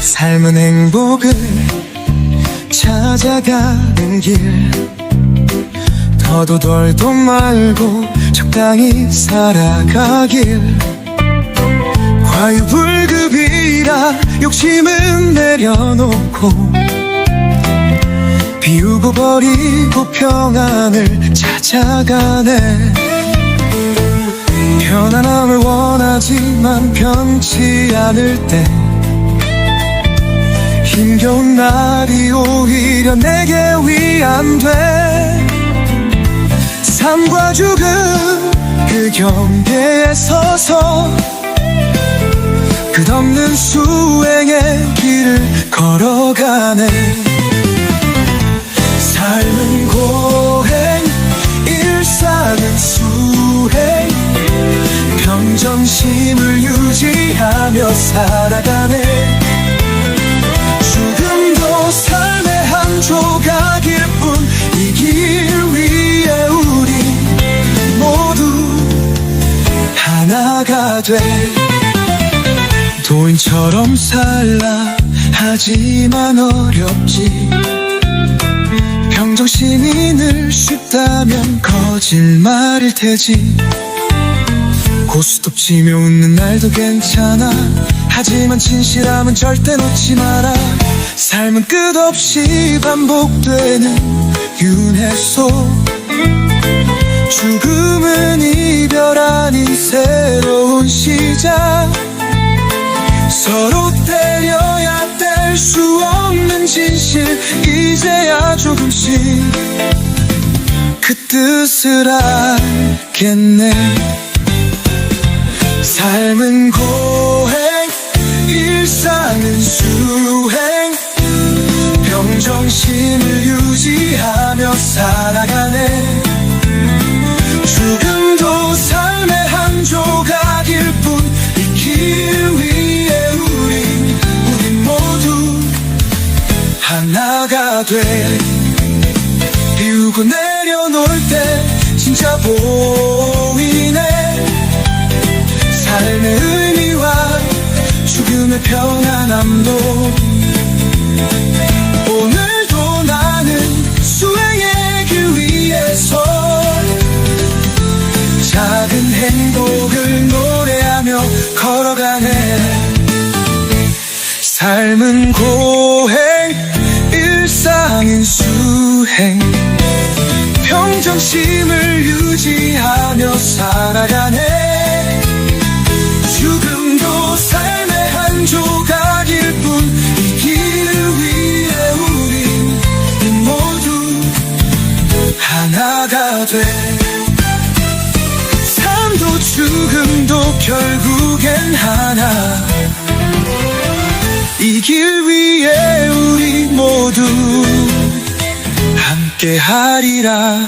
삶은 행복을 찾아가는 길. 더도 덜도 말고 적당히 살아가길. 과유불급이라 욕심은 내려놓고 비우고 버리고 평안을 찾아가네. 편안함을 원하지만 편치 않을 때 힘겨운 날이 오히려 내게 위안돼. 삶과 죽음 그 경계에 서서 끝없는 수행의 길을 걸어가네 평정심을 유지하며 살아가네. 죽음도 삶의 한 조각일 뿐 이 길 위에 우리 모두 하나가 돼. 도인처럼 살라 하지만 어렵지. 평정심이 늘 쉽다면 거짓말일 테지 고스톱 치며 웃는 날도 괜찮아. 하지만 진실함은 절대 놓지 마라. 삶은 끝없이 반복되는 윤회소 죽음은 이별 아닌 새로운 시작. 서로 때려야 뗄 수 없는 진실. 이제야 조금씩 그 뜻을 알겠네 삶은 고행 일상은 수행. 평정심을 유지하며 살아가네. 죽음도 삶의 한 조각일 뿐 이 길 위에 우리 우리 모두 하나가 돼. 비우고 내려놓을 때 진짜 보 행복을 노래하며 걸어가네. 삶은 고행 일상인 수행. 평정심을 유지하며 살아가네 삶도 죽음도 결국엔 하나. 이 길 위에 우리 모두 함께 하리라